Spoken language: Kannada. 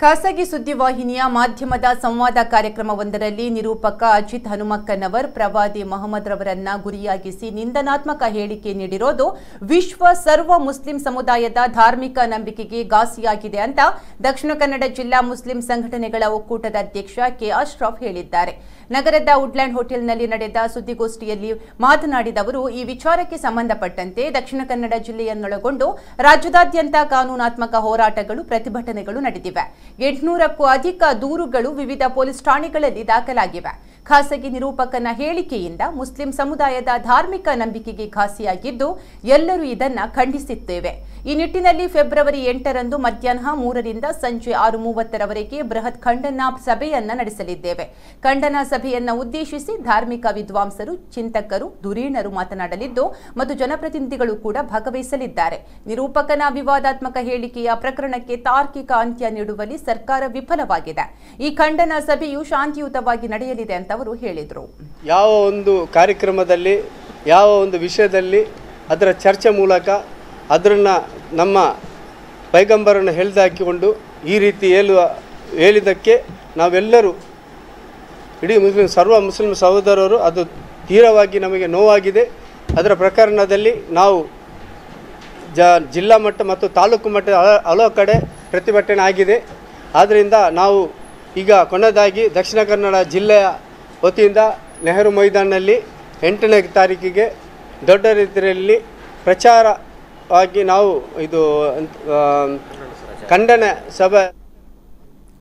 ಖಾಸಗಿ ಸುದ್ದಿವಾಹಿನಿಯ ಮಾಧ್ಯಮದ ಸಂವಾದ ಕಾರ್ಯಕ್ರಮವೊಂದರಲ್ಲಿ ನಿರೂಪಕ ಅಜಿತ್ ಹನುಮಕ್ಕನವರ್, ಪ್ರವಾದಿ ಮೊಹಮ್ಮದ್ ರವರನ್ನ ಗುರಿಯಾಗಿಸಿ ನಿಂದನಾತ್ಮಕ ಹೇಳಿಕೆ ನೀಡಿರೋದು ವಿಶ್ವ ಸರ್ವ ಮುಸ್ಲಿಂ ಸಮುದಾಯದ ಧಾರ್ಮಿಕ ನಂಬಿಕೆಗೆ ಘಾಸಿಯಾಗಿದೆ ಅಂತ ದಕ್ಷಿಣ ಕನ್ನಡ ಜಿಲ್ಲಾ ಮುಸ್ಲಿಂ ಸಂಘಟನೆಗಳ ಒಕ್ಕೂಟದ ಅಧ್ಯಕ್ಷ ಕೆ ಅಶ್ರಫ್ ಹೇಳಿದ್ದಾರೆ. ನಗರದ ವುಡ್ಲ್ಯಾಂಡ್ ಹೋಟೆಲ್ನಲ್ಲಿ ನಡೆದ ಸುದ್ದಿಗೋಷ್ಠಿಯಲ್ಲಿ ಮಾತನಾಡಿದ ಅವರು, ಈ ವಿಚಾರಕ್ಕೆ ಸಂಬಂಧಪಟ್ಟಂತೆ ದಕ್ಷಿಣ ಕನ್ನಡ ಜಿಲ್ಲೆಯನ್ನೊಳಗೊಂಡು ರಾಜ್ಯದಾದ್ಯಂತ ಕಾನೂನಾತ್ಮಕ ಹೋರಾಟಗಳು, ಪ್ರತಿಭಟನೆಗಳು ನಡೆದಿವೆ. ಎಂಟುನೂರಕ್ಕೂ ಅಧಿಕ ದೂರುಗಳು ವಿವಿಧ ಪೊಲೀಸ್ ಠಾಣೆಗಳಲ್ಲಿ ದಾಖಲಾಗಿವೆ. ಖಾಸಗಿ ನಿರೂಪಕನ ಹೇಳಿಕೆಯಿಂದ ಮುಸ್ಲಿಂ ಸಮುದಾಯದ ಧಾರ್ಮಿಕ ನಂಬಿಕೆಗೆ ಘಾಸಿಯಾಗಿದ್ದು, ಎಲ್ಲರೂ ಇದನ್ನು ಖಂಡಿಸುತ್ತೇವೆ ಈ ನಿಟ್ಟಿನಲ್ಲಿ ಫೆಬ್ರವರಿ ಎಂಟರಂದು ಮಧ್ಯಾಹ್ನ ಮೂರರಿಂದ ಸಂಜೆ ಆರು ಮೂವತ್ತರವರೆಗೆ ಬೃಹತ್ ಖಂಡನ ಸಭೆಯನ್ನ ನಡೆಸಲಿದ್ದೇವೆ. ಖಂಡನ ಸಭೆಯನ್ನ ಉದ್ದೇಶಿಸಿ ಧಾರ್ಮಿಕ ವಿದ್ವಾಂಸರು, ಚಿಂತಕರು ಧುರೀಣರು ಮಾತನಾಡಲಿದ್ದು, ಮತ್ತು ಜನಪ್ರತಿನಿಧಿಗಳು ಕೂಡ ಭಾಗವಹಿಸಲಿದ್ದಾರೆ. ನಿರೂಪಕನ ವಿವಾದಾತ್ಮಕ ಹೇಳಿಕೆಯ ಪ್ರಕರಣಕ್ಕೆ ತಾರ್ಕಿಕ ಅಂತ್ಯ ನೀಡುವಲ್ಲಿ ಸರ್ಕಾರ ವಿಫಲವಾಗಿದೆ. ಈ ಖಂಡನ ಸಭೆಯು ಶಾಂತಿಯುತವಾಗಿ ನಡೆಯಲಿದೆ ಅಂತ ಅವರು ಹೇಳಿದರು. ಯಾವ ಒಂದು ಕಾರ್ಯಕ್ರಮದಲ್ಲಿ, ಯಾವ ಒಂದು ವಿಷಯದಲ್ಲಿ ಅದರ ಚರ್ಚೆ ಮೂಲಕ ಅದನ್ನು ನಮ್ಮ ಪೈಗಂಬರನ್ನು ಹಾಕಿಕೊಂಡು ಈ ರೀತಿ ಹೇಳುವ, ಹೇಳಿದ್ದಕ್ಕೆ ನಾವೆಲ್ಲರೂ ಇಡೀ ಮುಸ್ಲಿಂ, ಸರ್ವ ಮುಸ್ಲಿಂ ಸಹೋದರರು ಅದು ತೀರವಾಗಿ ನಮಗೆ ನೋವಾಗಿದೆ. ಅದರ ಪ್ರಕರಣದಲ್ಲಿ ನಾವು ಜ, ಜಿಲ್ಲಾ ಮಟ್ಟ ಮತ್ತು ತಾಲೂಕು ಮಟ್ಟ ಹಲ- ಹಲವು ಕಡೆ ಪ್ರತಿಭಟನೆ ಆಗಿದೆ. ಆದ್ದರಿಂದ ನಾವು ಈಗ ಕೊನೆಯದಾಗಿ ದಕ್ಷಿಣ ಕನ್ನಡ ಜಿಲ್ಲೆಯ ವತಿಯಿಂದ ನೆಹರು ಮೈದಾನಲ್ಲಿ ಎಂಟನೇ ತಾರೀಕಿಗೆ ದೊಡ್ಡ ರೀತಿಯಲ್ಲಿ ಪ್ರಚಾರವಾಗಿ ನಾವು ಇದು ಖಂಡನೆ ಸಭೆ